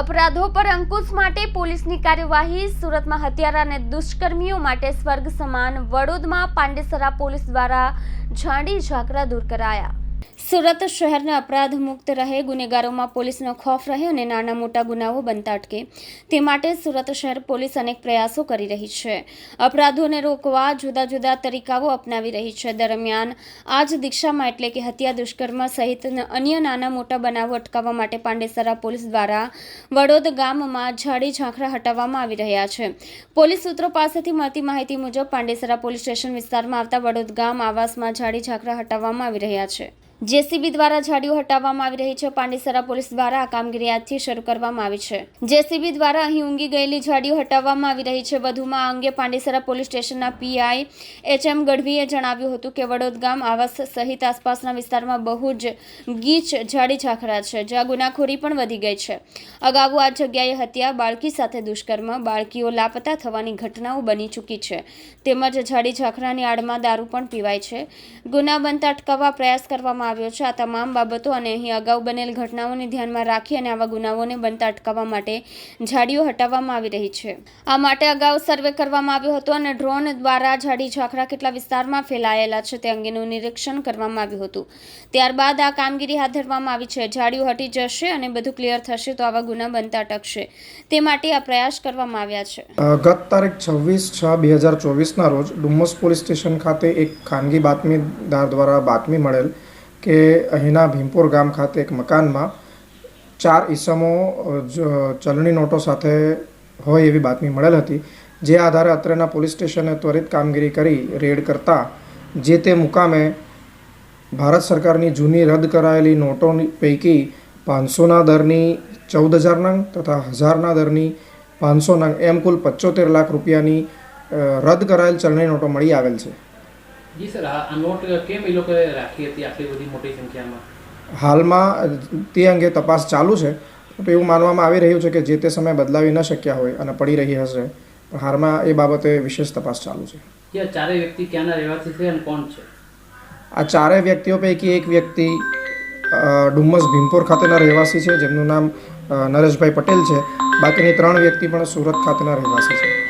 અપરાધો પર અંકુશ માટે પોલીસની કાર્યવાહી, સુરતમાં હત્યારા અને દુષ્કર્મીઓ માટે સ્વર્ગ સમાન વડોદમાં પાંડેસરા પોલીસ દ્વારા ઝાડી ઝાકરા દૂર કરાયા. સુરત શહેરને અપરાધ મુક્ત રહે, ગુનેગારોમાં પોલીસનો ખોફ રહે અને નાના મોટા ગુનાઓ બનતા અટકે. તે માટે સુરત શહેર પોલીસ અનેક પ્રયાસો કરી રહી છે. અપરાધોને રોકવા જુદા જુદા તરીકાઓ અપનાવી રહી છે. દરમિયાન આજ દીક્ષામાં એટલે કે હત્યા દુષ્કર્મ સહિત અન્ય નાના મોટા બનાવો અટકાવવા માટે પાંડેસરા પોલીસ દ્વારા વડોદ ગામમાં ઝાડી ઝાંખરા હટાવવામાં આવી રહ્યા છે. પોલીસ સૂત્રો પાસેથી મળતી માહિતી મુજબ પાંડેસરા પોલીસ સ્ટેશન વિસ્તારમાં આવતા વડોદ ગામ આવાસમાં ઝાડી ઝાંખરા હટાવવામાં આવી રહ્યા છે. જેસીબી દ્વારા ઝાડીઓ હટાવવામાં આવી રહી છે. પાંડેસરા પોલીસ દ્વારા આ કામગીરી આજથી શરૂ કરવામાં આવી છે. જેસીબી દ્વારા અહીં ઊંઘી ગયેલી ઝાડીઓ હટાવવામાં આવી રહી છે. વધુમાં આ અંગે પાંડેસરા પોલીસ સ્ટેશનના પીઆઈ એચ એમ ગઢવીએ જણાવ્યું હતું કે વડોદ ગામ આવાસ સહિત આસપાસના વિસ્તારમાં બહુ જ ગીચ ઝાડી ઝાખરા છે. જ્યાં ગુનાખોરી પણ વધી ગઈ છે. અગાઉ આ જગ્યાએ હત્યા, બાળકી સાથે દુષ્કર્મ, બાળકીઓ લાપતા થવાની ઘટનાઓ બની ચૂકી છે. તેમજ ઝાડી ઝાખરાની આડમાં દારૂ પણ પીવાય છે. ગુના બનતા અટકાવવા પ્રયાસ કરવામાં આવ્યો છે. આ તમામ બાબતો અને અહીં અગાઉ બનેલ ઘટનાઓને ધ્યાનમાં રાખી અને આવા ગુનાઓને બનતા અટકાવવા માટે ઝાડીઓ હટાવવામાં આવી રહી છે. આ માટે અગાઉ સર્વે કરવામાં આવ્યો હતો અને ડ્રોન દ્વારા ઝાડી ઝાખરા કેટલા વિસ્તારમાં ફેલાયેલા છે તે અંગેનું નિરીક્ષણ કરવામાં આવ્યું હતું. ત્યારબાદ આ કામગીરી હાથ ધરવામાં આવી છે. ઝાડીઓ હટી જશે અને બધું ક્લિયર થશે તો આવા ગુના બનતા અટકશે. તે માટે આ પ્રયાસ કરવામાં આવ્યા છે. ગત તારીખ છવ્વીસ છ, બે હજાર ચોવીસના રોજ ડુમ્મસ પોલીસ સ્ટેશન ખાતે એક ખાનગી બાતમીદાર દ્વારા બાતમી મળેલ કે અહીંના ભીમપુર ગામ ખાતે એક મકાનમાં ચાર ઈસમો ચલણી નોટો સાથે હોય એવી બાતમી મળેલ હતી, જે આધારે અત્રેના પોલીસ સ્ટેશને ત્વરિત કામગીરી કરી, રેડ કરતા, જે તે મુકામે ભારત સરકારની જૂની રદ કરાયેલી નોટોની પૈકી પાંચસોના દરની ચૌદ હજાર નંગ તથા હજારના દરની પાંચસો નંગ, એમ કુલ પચોતેર લાખ રૂપિયાની રદ કરાયેલ ચલણી નોટો મળી આવેલ છે. જી સર આ નોટ કેમ એ લોકોએ રાખી હતી આટલી બધી મોટી સંખ્યામાં? હાલમાં તે અંગે તપાસ ચાલુ છે. તો એવું માનવામાં આવી રહ્યું છે કે જે તે સમયે બદલાવી ન શક્યા હોય અને પડી રહી હશે પણ હાલમાં એ બાબતે વિશેષ તપાસ ચાલુ છે. આ ચારેય વ્યક્તિ ક્યાંના રહેવાસી છે અને કોણ છે? આ ચારેય વ્યક્તિઓ પૈકી એક વ્યક્તિ ડુમ્મસ ભીમપુર ખાતેના રહેવાસી છે જેમનું નામ નરેશભાઈ પટેલ છે. બાકીની ત્રણ વ્યક્તિ પણ સુરત ખાતેના રહેવાસી છે.